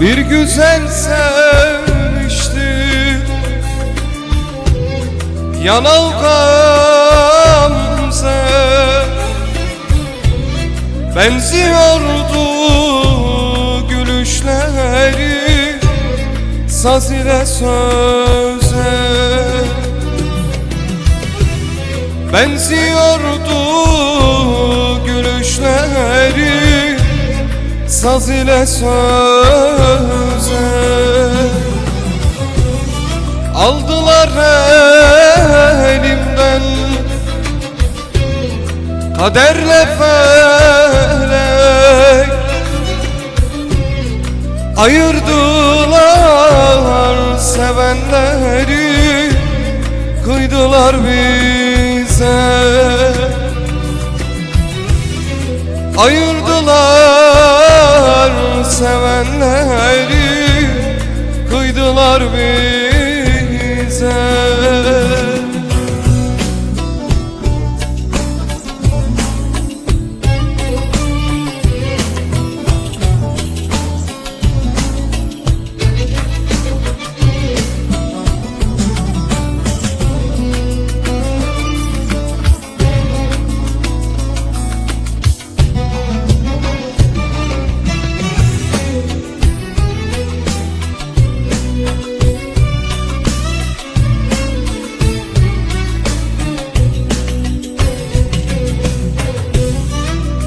Bir güzel sevmiştim. Yanal gamze. Benziyordu gülüşleri Saz ile söze. Benziyordu gülüşleri Saz ile söze. Aldılar elimden Kaderle felek. Ayırdılar sevenleri Kıydılar bize. Ayırdılar sevenleri Kıydılar bize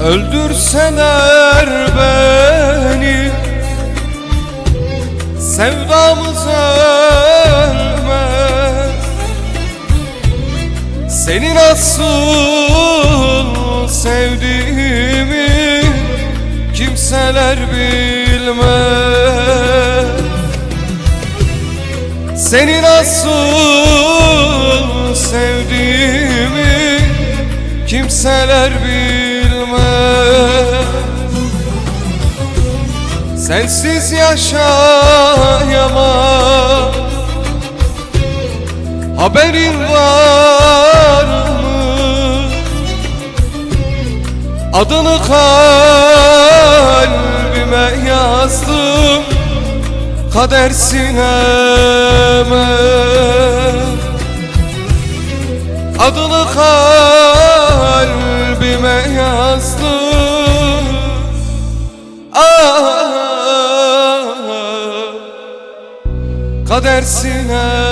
Öldürseler beni Sevdamız ölmez. Seni nasıl sevdiğimi Kimseler bilmez. Seni nasıl sevdiğimi Kimseler bilmez Sensiz yaşayamam. Haberin var mı? Adını kalbime yazdım. Kader sineme. Adını kalbime yazdım Kader sineme